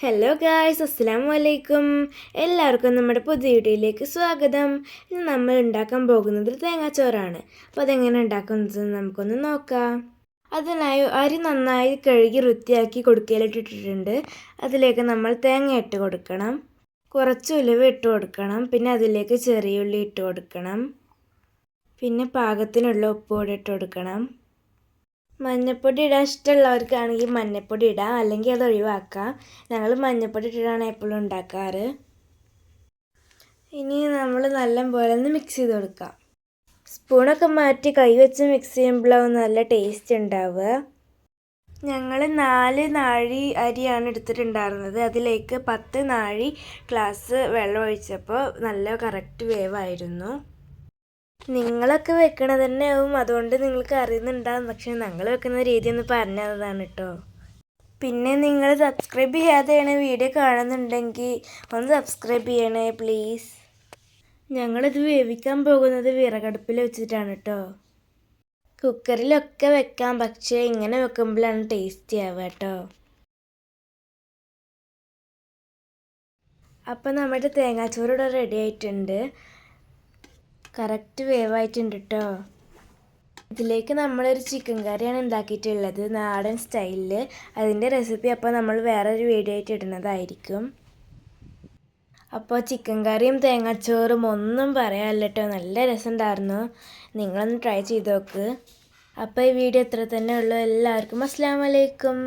Hello guys അസ്സാം വലൈക്കും എല്ലാവർക്കും നമ്മുടെ പുതിയ വീഡിയോയിലേക്ക് സ്വാഗതം. ഇന്ന് നമ്മൾ ഉണ്ടാക്കാൻ പോകുന്നത് തേങ്ങാച്ചോറാണ്. അപ്പോൾ അതെങ്ങനെ ഉണ്ടാക്കുന്നത് നമുക്കൊന്ന് നോക്കാം. അതിനായി അരി നന്നായി കഴുകി വൃത്തിയാക്കി കൊടുക്കലിട്ടിട്ടിട്ടുണ്ട് അതിലേക്ക് നമ്മൾ തേങ്ങ ഇട്ട് കൊടുക്കണം. കുറച്ച് ഉലുവ ഇട്ട് കൊടുക്കണം. പിന്നെ അതിലേക്ക് ചെറിയ ഉള്ളി ഇട്ട് കൊടുക്കണം. പിന്നെ പാകത്തിനുള്ള ഉപ്പ് കൂടെ ഇട്ട് കൊടുക്കണം. മഞ്ഞപ്പൊടി ഇടാൻ ഇഷ്ടമുള്ളവർക്കാണെങ്കിൽ മഞ്ഞപ്പൊടി ഇടാം അല്ലെങ്കിൽ അത് ഒഴിവാക്കാം. ഞങ്ങൾ മഞ്ഞപ്പൊടി ഇട്ടിട്ടാണ് എപ്പോഴും ഉണ്ടാക്കാറ്. ഇനി നമ്മൾ നല്ല പോലെ ഒന്ന് മിക്സ് ചെയ്ത് കൊടുക്കാം. സ്പൂണൊക്കെ മാറ്റി കൈ വെച്ച് മിക്സ് ചെയ്യുമ്പോഴാവും നല്ല ടേസ്റ്റ് ഉണ്ടാവുക. ഞങ്ങൾ നാല് നാഴി അരിയാണ് എടുത്തിട്ടുണ്ടായിരുന്നത്. അതിലേക്ക് പത്ത് നാഴി ഗ്ലാസ് വെള്ളം ഒഴിച്ചപ്പോൾ നല്ല കറക്റ്റ് വേവായിരുന്നു. നിങ്ങളൊക്കെ വെക്കണത് തന്നെ ആവും അതുകൊണ്ട് നിങ്ങൾക്ക് അറിയുന്നുണ്ടാവും. പക്ഷെ ഞങ്ങൾ വെക്കുന്ന രീതി ഒന്ന് പറഞ്ഞതാണ് കേട്ടോ പിന്നെ നിങ്ങൾ സബ്സ്ക്രൈബ് ചെയ്യാതെയാണ് വീഡിയോ കാണുന്നുണ്ടെങ്കിൽ ഒന്ന് സബ്സ്ക്രൈബ് ചെയ്യണേ പ്ലീസ് ഞങ്ങളിത് വേവിക്കാൻ പോകുന്നത് വിറകടുപ്പിൽ വെച്ചിട്ടാണ് കേട്ടോ കുക്കറിലൊക്കെ വെക്കാം. പക്ഷേ ഇങ്ങനെ വെക്കുമ്പോഴാണ് ടേസ്റ്റി ആവുക കേട്ടോ അപ്പം നമ്മുടെ തേങ്ങാച്ചോറ് ഇവിടെ റെഡി ആയിട്ടുണ്ട്. കറക്റ്റ് വേവായിട്ടുണ്ട് കേട്ടോ ഇതിലേക്ക് നമ്മളൊരു ചിക്കൻ കറിയാണ് ഉണ്ടാക്കിയിട്ടുള്ളത് നാടൻ സ്റ്റൈലിൽ അതിന്റെ റെസിപ്പി അപ്പോൾ നമ്മൾ വേറൊരു വീഡിയോ ആയിട്ട് ഇടുന്നതായിരിക്കും. അപ്പോൾ ചിക്കൻ കറിയും തേങ്ങാച്ചോറും ഒന്നും പറയാമല്ല കേട്ടോ നല്ല രസമുണ്ടായിരുന്നു. നിങ്ങളൊന്ന് ട്രൈ ചെയ്ത് നോക്ക്. അപ്പോൾ ഈ വീഡിയോ ഇത്ര തന്നെ ഉള്ളൂ. എല്ലാവർക്കും അസ്സാം വലൈക്കും